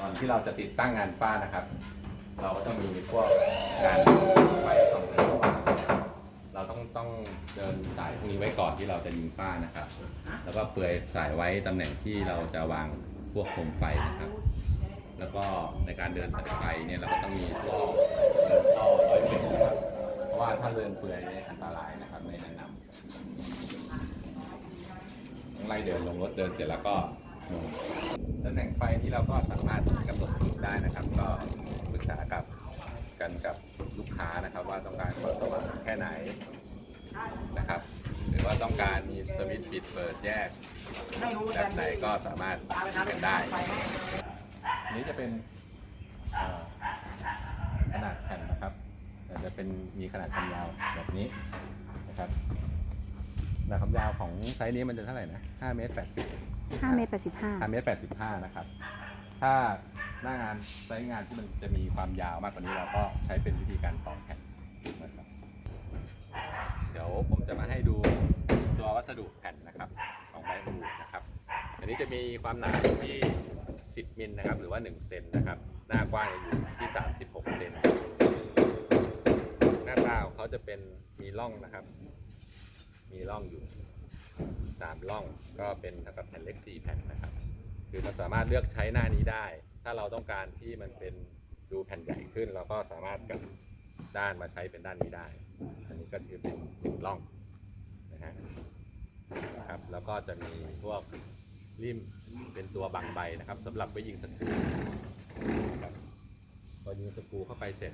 ก่อนที่เราจะติดตั้งงานฝ้านะครับ เราก็ต้องมีพวกงานไฟส่องแสงสว่างเราต้องต้องเดินสายพวกนี้ไว้ก่อนที่เราจะยิงฝ้านะครับ แล้วก็เปลือยสายไว้ตำแหน่งที่เราจะวางพวกโคมไฟนะครับ แล้วก็ในการเดินสายไฟเนี่ยเราก็ต้องมีท่อเดินท่อร้อยเมตรนะครับเพราะว่าถ้าเดินเปลือยเนี่ยอันตรายนะครับไม่แนะนำต้องไล่เดินลงรถเดินเสร็จแล้วก็ ตำแหน่งไฟที่เราก็สามารถกำหนดได้นะครับ ก็ปรึกษากับกันกับลูกค้านะครับว่าต้องการความสว่างแค่ไหนนะครับ หรือว่าต้องการมีสวิตช์ปิดเปิดแยกแบบไหนก็สามารถเป็นได้ นี้จะเป็นขนาดแผ่นนะครับจะเป็นมีขนาดความยาวแบบนี้นะครับ นาดความยาวของไซส์นี้มันจะเท่าไหร่นะ5เมตร80 5เมตร85 5เมตร85นะครับ ถ้าหน้างานไซส์งานที่มันจะมีความยาวมากกว่านี้เราก็ใช้เป็นวิธีการต่อแผ่นนะครับเดี๋ยวผมจะมาให้ดูตัววัสดุแผ่นนะครับของไบโอลูนะครับ อันนี้จะมีความหนาอยู่ที่ 10มิลนะครับ หรือว่า1เซนนะครับ หน้ากว้างจะอยู่ที่ 36เซนหน้าตาของเขาจะเป็นมีร่องนะครับ มีร่องอยู่3ร่องก็เป็นเท่ากับแผ่นเล็ก4แผ่นนะครับ คือเราสามารถเลือกใช้หน้านี้ได้ ถ้าเราต้องการที่มันเป็นดูแผ่นใหญ่ขึ้น เราก็สามารถกับด้านมาใช้เป็นด้านนี้ได้ อันนี้ก็คือเป็นหนึ่งร่องนะฮะนะครับ แล้วก็จะมีพวกริมเป็นตัวบังใบนะครับสำหรับไว้ยิงสกรูพอยิงสกรูเข้าไปเสร็จ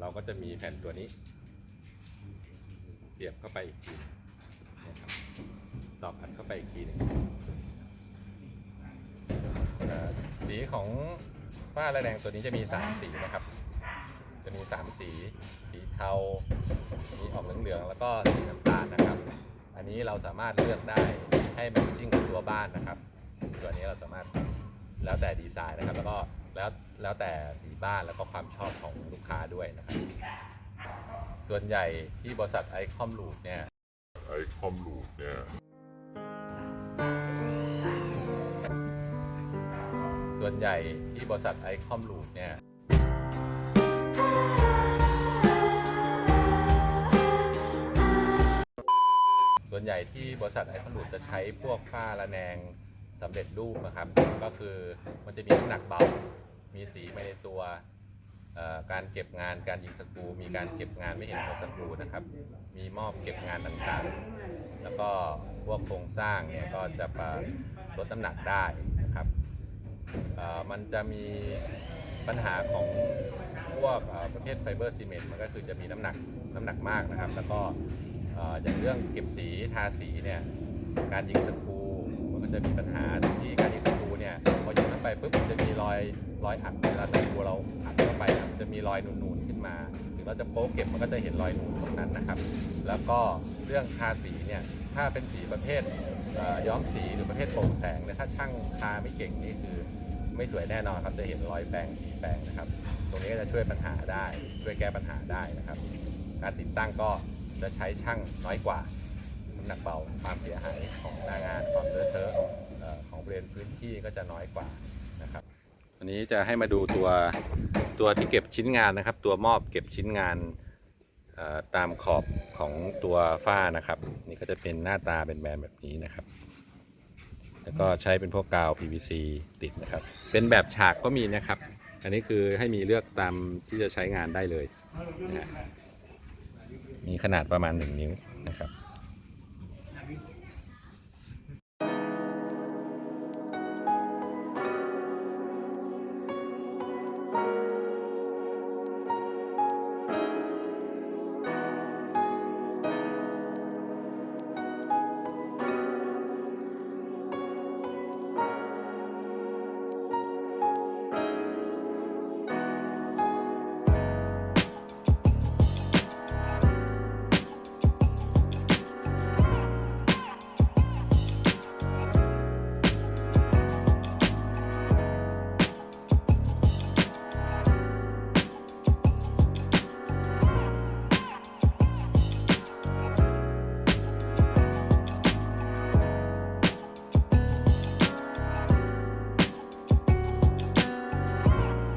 เราก็จะมีแผ่นตัวนี้ สียบเข้าไปอีกทีนะครับตอกอัดเข้าไปอีกทีหนึงอ่าสีของฝ้าระแดงตัวนี้จะมีสามสีนะครับ จะมีสามสี สีเทา มีออกเหลืองๆแล้วก็สีน้ำตาลนะครับ อันนี้เราสามารถเลือกได้ให้แมทชิ่งกับตัวบ้านนะครับ ตัวนี้เราสามารถแล้วแต่ดีไซน์นะครับ แล้วก็แล้วแล้วแต่สีบ้านแล้วก็ความชอบของลูกค้าด้วยนะครับ ส่วนใหญ่ที่บริษัทไอคอมลูดเนี่ยไอคอมลูดเนี่ยส่วนใหญ่ที่บริษัทไอคอมลูดเนี่ยส่วนใหญ่ที่บริษัทไอคอนลูดจะใช้พวกผ้าระแนงสำเร็จรูปนะครับ ก็คือมันจะมีน้ำหนักเบา มีสีไปในตัวเอ่อ การเก็บงานการยิงสกรูมีการเก็บงานไม่เห็นหัวสกรูนะครับ มีมอบเก็บงานต่างๆ แล้วก็พวกโครงสร้างเนี่ยก็จะปลดน้ำหนักได้นะครับมันจะมีปัญหาของพวกประเภทไฟเบอร์ซีเมนต์มันก็คือจะมีน้ำหนักน้ำหนักมากนะครับ แล้วก็อย่างเรื่องเก็บสีทาสีเนี่ยการยิงสกรูมันก็จะมีปัญหาที่การยิงสกรูเนี่ยพอยิงเข้าไปปุ๊บมันจะมีรอยรอยอัดเวลาสกรูเราอัดเข้าไป มีรอยนูนๆขึ้นมาถึงเราจะโป๊กเก็บมันก็จะเห็นรอยนูนตรงนั้นนะครับ แล้วก็เรื่องทาสีเนี่ยถ้าเป็นสีประเภทย้อมสีหรือประเภทโปร่งแสงเนี่ยถ้าช่างทาไม่เก่งนี่คือไม่สวยแน่นอนครับจะเห็นรอยแปรงสีแปรงนะครับ ตรงนี้ก็จะช่วยปัญหาได้ช่วยแก้ปัญหาได้นะครับ การติดตั้งก็จะใช้ช่างน้อยกว่าน้ำหนักเบาความเสียหายของหน้างานความเลอะเทอะของบริเวณพื้นที่ก็จะน้อยกว่านะครับวันนี้จะให้มาดูตัว ตัวที่เก็บชิ้นงานนะครับ ตัวมอบเก็บชิ้นงานตามขอบของตัวฝ้านะครับ นี่ก็จะเป็นหน้าตาเป็นแบนแบบนี้นะครับ แล้วก็ใช้เป็นพวกกาว PVC ติดนะครับ เป็นแบบฉากก็มีนะครับ อันนี้คือให้มีเลือกตามที่จะใช้งานได้เลยนะมีขนาดประมาณ 1 นิ้วนะครับ